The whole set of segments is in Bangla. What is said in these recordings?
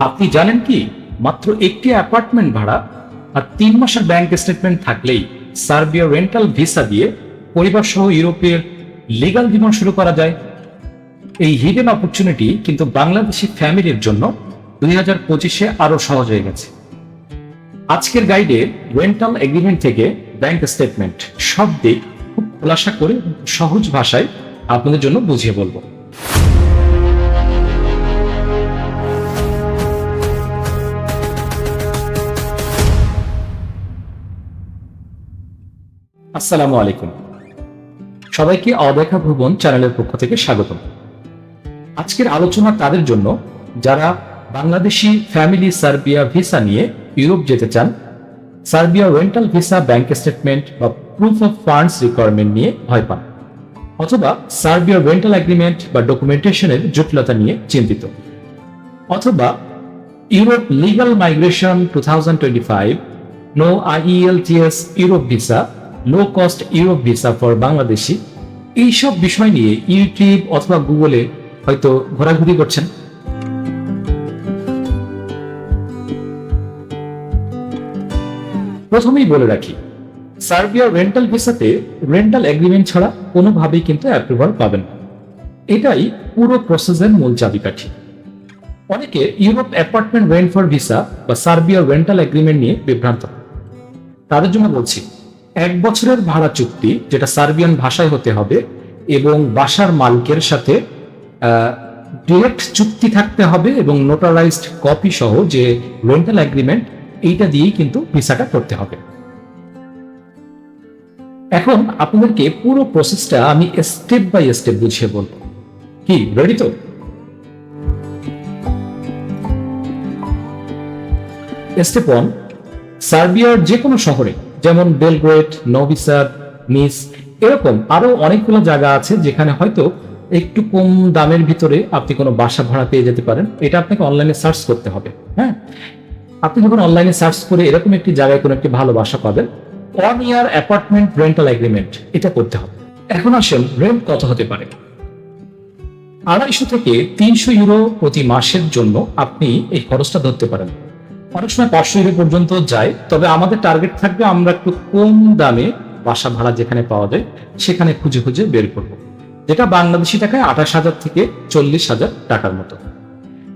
আপনি জানেন কি? মাত্র একটি অ্যাপার্টমেন্ট ভাড়া আর তিন মাসের ব্যাংক স্টেটমেন্ট থাকলেই সার্বিয়া রেন্টাল ভিসা দিয়ে পরিবার সহ ইউরোপের লিগাল জীবন শুরু করা যায়। এই হিডেন অপরচুনিটি কিন্তু বাংলাদেশি ফ্যামিলির জন্য দুই হাজার পঁচিশে আরও সহজ হয়ে গেছে। আজকের গাইডে রেন্টাল এগ্রিমেন্ট থেকে ব্যাংক স্টেটমেন্ট সব দিক খুব খোলাসা করে সহজ ভাষায় আপনাদের জন্য বুঝিয়ে বলব। আসসালামু আলাইকুম। সবাইকে অদেখা ভুবন চ্যানেলের পক্ষ থেকে স্বাগতম। আজকের আলোচনা তাদের জন্য, যারা বাংলাদেশি ফ্যামিলি সার্বিয়া ভিসা নিয়ে ইউরোপ যেতে চান, Serbia rental visa bank statement বা প্রুফ অফ ফান্ডস রিকোয়ারমেন্ট নিয়ে ভয় পান, অথবা সার্বিয়া রেন্টাল এগ্রিমেন্ট বা ডকুমেন্টেশনের জটিলতা নিয়ে চিন্তিত, অথবা Europe legal migration two thousand twenty five no IELTS Europe visa low cost Europe visa for Bangladeshi এইসব বিষয় নিয়ে ইউটিউব অথবা গুগলে হয়তো ঘোরাঘুরি করছেন। প্রথমেই বলে রাখি সার্বিয়া রেন্টাল ভিসাতে রেন্টাল এগ্রিমেন্ট ছাড়া কোনোভাবেই কিন্তু অ্যাপ্রুভাল পাবেন না। এটাই পুরো প্রসেসের মূল চাবিকাঠি। অনেকে Europe apartment rent for visa বা সার্বিয়া রেন্টাল এগ্রিমেন্ট নিয়ে বিভ্রান্ত। তাদের জন্য বলছি এক বছরের ভাড়া চুক্তি, যেটা সার্বিয়ান ভাষায় হতে হবে, এবং বাসার মালিকের সাথে ডিরেক্ট চুক্তি থাকতে হবে এবং নোটারাইজড কপি সহ যে রেন্টাল এগ্রিমেন্ট এইটা দিয়েই কিন্তু ভিসাটা করতে হবে। এখন আপনাদেরকে পুরো প্রসেসটা আমি স্টেপ বাই স্টেপ বুঝিয়ে বলব। কি রেডি তো? স্টেপ ওয়ান সার্বিয়ার যে কোনো শহরে যেমন বেলগ্রেড নভিসাদ নিস এরকম আরও অনেকগুলো জায়গা আছে যেখানে হয়তো একটু কম দামের ভিতরে আপনি কোনো বাসা ভাড়া পেয়ে যেতে পারেন। এটা আপনাকে অনলাইনে সার্চ করতে হবে হ্যাঁ? আপনি যখন অনলাইনে সার্চ করে এরকম একটি জায়গায় কোনো একটি ভালো বাসা পাবেন one year apartment rental agreement এটা করতে হবে। এখন আসেন রেন্ট কত হতে পারে? আড়াইশো থেকে তিনশো ইউরো প্রতি মাসের জন্য আপনি এই খরচটা ধরতে পারেন। অনেক সময় পাঁচশো ইউরো পর্যন্ত যায়, তবে আমাদের টার্গেট থাকবে আমরা একটু কম দামে বাসা ভাড়া যেখানে পাওয়া যায়, সেখানে খুঁজে খুঁজে বের করব। যেটা বাংলাদেশি টাকায় আঠাশ হাজার থেকে চল্লিশ হাজার টাকার মতো।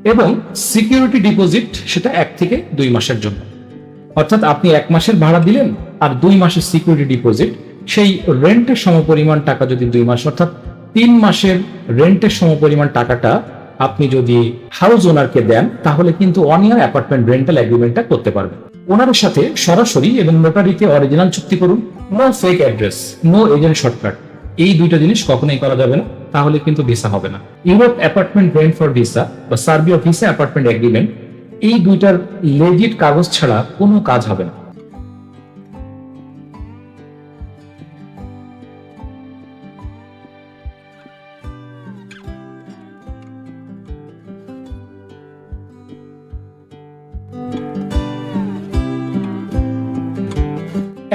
এবং সিকিউরিটি ডিপোজিট সেটা এক থেকে দুই মাসের জন্য। অর্থাৎ আপনি এক মাসের ভাড়া দিলেন আর দুই মাসের সিকিউরিটি ডিপোজিট সেই রেন্টের সমপরিমাণ টাকা যদি দুই মাস, অর্থাৎ তিন মাসের রেন্টের সমপরিমাণ টাকাটা আপনি যদি হাউস ওনারকে দেন, তাহলে কিন্তু ওয়ান ইয়ার অ্যাপার্টমেন্ট রেন্টাল এগ্রিমেন্টটা করতে পারবেন। ওনারের সাথে সরাসরি এবং নোটারিতে অরিজিনাল চুক্তি করুন। No fake address no agent shortcut এই দুইটা জিনিস কখনোই করা যাবে না, তাহলে কিন্তু ভিসা হবে না। Europe apartment rent for visa বা সার্বিয়া ভিসা অ্যাপার্টমেন্ট এগ্রিমেন্ট এই দুইটার লেজিট কাগজ ছাড়া কোনো কাজ হবে না।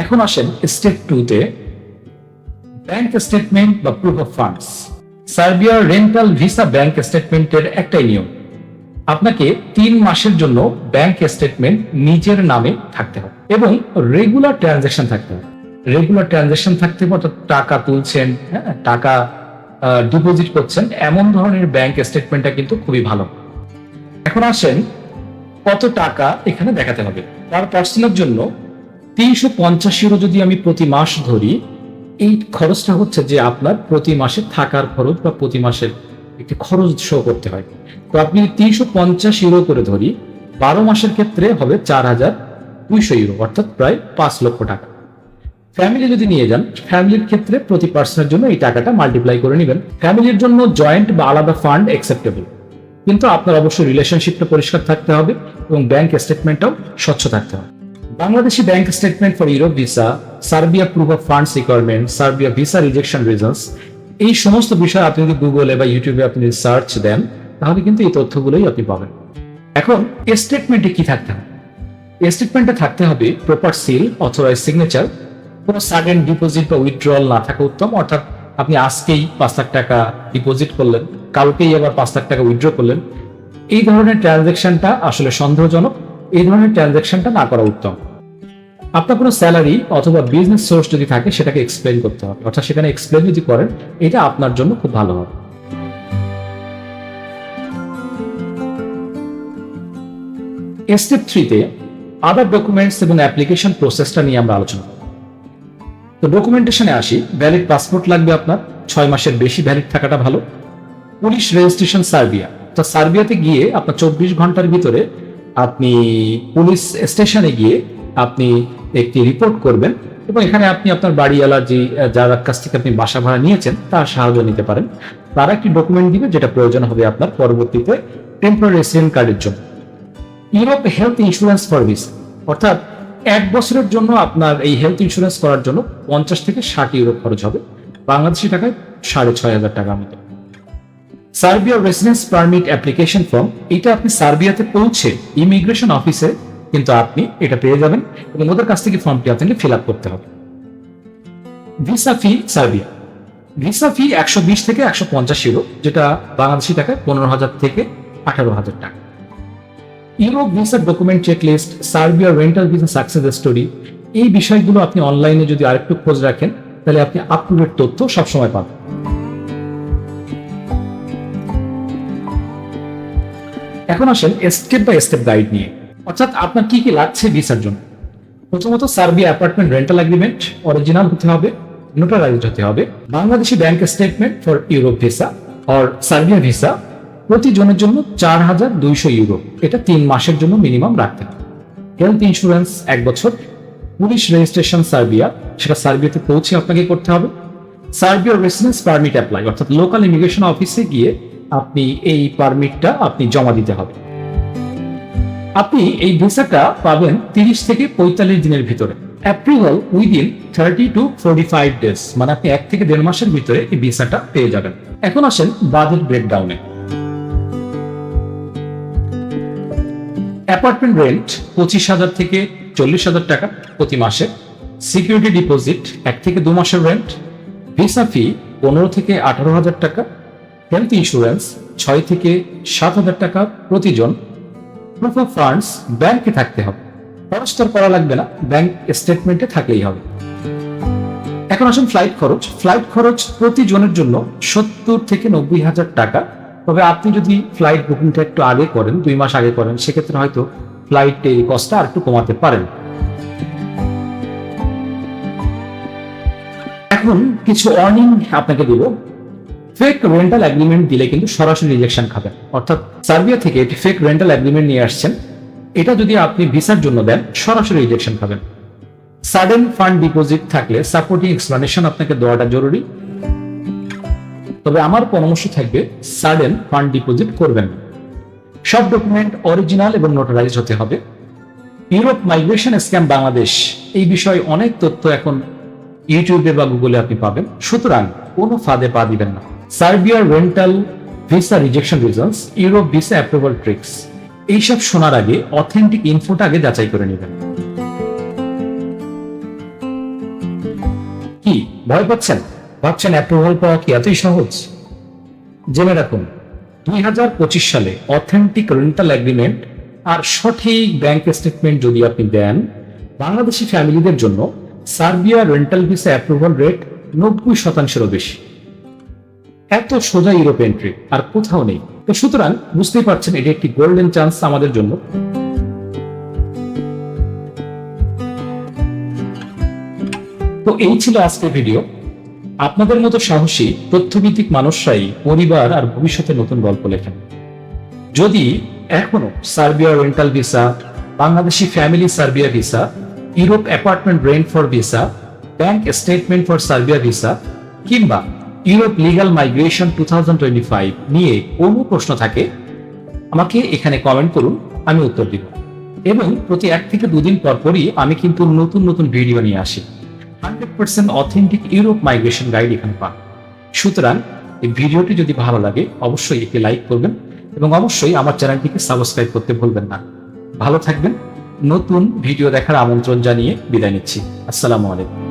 এখন আসেন স্টেপ টুতে ব্যাংক স্টেটমেন্ট বা প্রুফ অফ ফান্ডস সার্বিয়ার রেন্টাল ভিসা ব্যাংক স্টেটমেন্টের একটাই নিয়ম। আপনাকে তিন মাসের জন্য ব্যাংক স্টেটমেন্ট নিজের নামে থাকতে হবে এবং রেগুলার ট্রানজাকশন থাকতে হবে। রেগুলার ট্রানজাকশন থাকতে হবে, অর্থাৎ টাকা তুলছেন হ্যাঁ টাকা ডিপোজিট করছেন, এমন ধরনের ব্যাংক স্টেটমেন্টটা কিন্তু খুবই ভালো। এখন আসেন কত টাকা এখানে দেখাতে হবে। তার পার্সনের জন্য তিনশো পঞ্চাশ ইউরো যদি আমি প্রতি মাস ধরি, এই খরচটা হচ্ছে যে আপনার প্রতি মাসে থাকার খরচ বা প্রতি মাসের একটি খরচ শো করতে হয়। তো আপনি তিনশো পঞ্চাশ ইউরো করে ধরি, বারো মাসের ক্ষেত্রে হবে চার হাজার দুইশো ইউরো, অর্থাৎ প্রায় পাঁচ লক্ষ টাকা। ফ্যামিলি যদি নিয়ে যান ফ্যামিলির ক্ষেত্রে প্রতি পার্সনের জন্য এই টাকাটা মাল্টিপ্লাই করে নেবেন। ফ্যামিলির জন্য জয়েন্ট বা আলাদা ফান্ড অ্যাকসেপ্টেবল কিন্তু আপনার অবশ্যই রিলেশনশিপটা পরিষ্কার থাকতে হবে এবং ব্যাংক স্টেটমেন্টটাও স্বচ্ছ থাকতে হবে। Bangladeshi bank statement for Europe visa Serbia proof of funds requirement Serbia visa rejection reasons এই সমস্ত বিষয় আপনি যদি গুগলে বা ইউটিউবে আপনি সার্চ দেন, তাহলে কিন্তু এই তথ্যগুলোই আপনি পাবেন। এখন স্টেটমেন্টে কি থাকতে হবে? স্টেটমেন্টে থাকতে হবে প্রপার সিল অথরাইজ সিগনেচার কোনো সাডেন ডিপোজিট বা উইথড্রল না থাকা উত্তম, অর্থাৎ আপনি আজকেই পাঁচ লাখ টাকা ডিপোজিট করলেন, কালকেই আবার পাঁচ লাখ টাকা উইথড্র করলেন। এই ধরনের ট্রানজ্যাকশনটা আসলে সন্দেহজনক, এই ধরনের ট্রানজ্যাকশনটা না করা উত্তম। আপনার কোনো স্যালারি অথবা বিজনেস সোর্স যদি থাকে, সেটাকে এক্সপ্লেন করতে হবে। অর্থাৎ সেখানে এক্সপ্লেন যদি করেন, এটা আপনার জন্য খুব ভালো হবে। স্টেপ থ্রিতে আদার ডকুমেন্টস এবং অ্যাপ্লিকেশন প্রসেসটা নিয়ে আমরা আলোচনা করব। তো ডকুমেন্টেশনে আসি ভ্যালিড পাসপোর্ট লাগবে আপনার, ছয় মাসের বেশি ভ্যালিড থাকাটা ভালো। Police registration Serbia. তো সার্বিয়াতে গিয়ে আপনার চব্বিশ ঘণ্টার ভিতরে আপনি পুলিশ স্টেশনে গিয়ে আপনি একটি রিপোর্ট করবেন এবং এখানে আপনি আপনার বাড়িওয়ালা যে যার কাছ থেকে আপনি বাসা ভাড়া নিয়েছেন, তার সাহায্য নিতে পারেন। তারা একটি ডকুমেন্ট দিবে, যেটা প্রয়োজন হবে আপনার পরবর্তীতে টেম্পোরারি রেসিডেন্ট কার্ডের জন্য। ইউরোপ হেলথ ইন্স্যুরেন্স সার্ভিস অর্থাৎ এক বছরের জন্য আপনার এই হেলথ ইন্স্যুরেন্স করার জন্য পঞ্চাশ থেকে ষাট ইউরো খরচ হবে। বাংলাদেশি টাকায় সাড়ে ছয় হাজার টাকার মতো। Serbia residence permit application form এটা আপনি সার্বিয়াতে পৌঁছে ইমিগ্রেশন অফিসে কিন্তু আপনি এটা পেয়ে যাবেন এবং ওদের কাছ থেকে ফর্মটি আপনাকে ফিল আপ করতে হবে। Visa fee Serbia visa fee একশো বিশ থেকে একশো পঞ্চাশ ইউরো যেটা বাংলাদেশি টাকায় পনেরো হাজার থেকে আঠারো হাজার টাকা। Europe visa document checklist Serbia rental visa success story এই বিষয়গুলো আপনি অনলাইনে যদি আরেকটু খোঁজ রাখেন, তাহলে আপনি আপ টু ডেট তথ্য সবসময় পাবেন। এখন আসেন স্টেপ বাই স্টেপ গাইড নিয়ে। অর্থাৎ আপনার কি কি লাগছে ভিসার জন্য? প্রথমত Serbia apartment rental agreement original হতে হবে নোটারাইজড হতে হবে, Bangladeshi bank statement for Europe visa or Serbia visa প্রতি জনের জন্য চার হাজার দুইশো ইউরো এটা তিন মাসের জন্য মিনিমাম রাখতে হবে। হেলথ ইন্স্যুরেন্স এক বছর, পুলিশ রেজিস্ট্রেশন সার্বিয়া, সেটা সার্বিয়াতে পৌঁছে আপনাকে করতে হবে। সার্বিয়া রেসিডেন্স পারমিট অ্যাপ্লাই অর্থাৎ লোকাল ইমিগ্রেশন অফিসে গিয়ে আপনি এই পারমিটটা আপনি জমা দিতে হবে। আপনি এই ভিসাটা পাবেন তিরিশ থেকে পঁয়তাল্লিশ দিনের ভিতরে। Approval within thirty to forty five days মানে আপনি এক থেকে দেড় মাসের ভিতরে এই ভিসাটা পেয়ে যাবেন। এখন আসেন বাজেট ব্রেকডাউনে অ্যাপার্টমেন্ট রেন্ট পঁচিশ হাজার থেকে চল্লিশ হাজার টাকা প্রতি মাসে। সিকিউরিটি ডিপোজিট এক থেকে দু মাসের রেন্ট ভিসা ফি পনেরো থেকে আঠারো হাজার টাকা। হেলথ ইন্স্যুরেন্স ছয় থেকে সাত হাজার টাকা প্রতিজন প্রুফ অফ ফান্ডস ব্যাংকে থাকতে হবে। খরচ করা লাগবে না ব্যাংক স্টেটমেন্টে থাকলেই হবে। এখন আসুন ফ্লাইট খরচ। ফ্লাইট খরচ প্রতিজনের জন্য সত্তর থেকে নব্বই হাজার টাকা। তবে আপনি যদি ফ্লাইট বুকিংটা একটু আগে করেন, দুই মাস আগে করেন, সেক্ষেত্রে হয়তো ফ্লাইট এই কস্টটা আর একটু কমাতে পারেন। এখন কিছু অর্নিং আপনাকে দিব। ফেক রেন্টাল এগ্রিমেন্ট দিলে কিন্তু সরাসরি রিজেকশন খাবেন অর্থাৎ সার্বিয়া থেকে একটি ফেক রেন্টাল এগ্রিমেন্ট নিয়ে আসছেন। এটা যদি আপনি ভিসার জন্য দেন, সরাসরি রিজেকশন খাবেন সাডেন ফান্ড ডিপোজিট থাকলে সাপোর্টিং এক্সপ্লানেশন আপনাকে দেওয়াটা জরুরি। তবে আমার পরামর্শ থাকবে সাডেন ফান্ড ডিপোজিট করবেন। সব ডকুমেন্ট অরিজিনাল এবং নোটারাইজ হতে হবে। ইউরোপ মাইগ্রেশন স্ক্যাম বাংলাদেশ, এই বিষয়ে অনেক তথ্য এখন ইউটিউবে বা গুগলে আপনি পাবেন। সুতরাং কোনো ফাঁদে পা দিবেন না। সার্বিয়ার rental visa rejection reasons Europe visa approval tricks এইসব শোনার আগে অথেন্টিক ইনফোটা আগে যাচাই করে নেবেন। কি, ভয় পাচ্ছেন? ভাবছেন অ্যাপ্রুভাল পাওয়া কি এতই সহজ? জেনে রাখুন, দুই হাজার পঁচিশ সালে অথেন্টিক রেন্টাল এগ্রিমেন্ট আর সঠিক ব্যাংক স্টেটমেন্ট যদি আপনি দেন, বাংলাদেশি ফ্যামিলিদের জন্য Serbia rental visa approval rate নব্বই শতাংশেরও বেশি। এত সোজা ইউরোপ এন্ট্রি আর কোথাও নেই। তো সুতরাং বুঝতেই পারছেন, এটি একটি গোল্ডেন চান্স আমাদের জন্য। তো এই ছিল আজকের ভিডিও আপনাদের মতো সাহসী, তথ্যভিত্তিক মানুষরাই পরিবার আর ভবিষ্যতে নতুন গল্প লেখেন। যদি এখনও Serbia rental visa Bangladeshi family Serbia visa Europe apartment rent for visa bank statement for Serbia visa কিংবা ইউরোপ লিগাল মাইগ্রেশন টু নিয়ে কোনো প্রশ্ন থাকে। আমাকে এখানে কমেন্ট করুন, আমি উত্তর দিব। এবং প্রতি এক থেকে দুদিন পর পরই আমি কিন্তু নতুন নতুন ভিডিও নিয়ে আসি। Hundred percent authentic Europe migration guide এখানে পান। সুতরাং এই ভিডিওটি যদি ভালো লাগে, অবশ্যই একে লাইক করবেন এবং অবশ্যই আমার চ্যানেলটিকে সাবস্ক্রাইব করতে ভুলবেন না। ভালো থাকবেন। নতুন ভিডিও দেখার আমন্ত্রণ জানিয়ে বিদায় নিচ্ছি। আসসালামু আলাইকুম।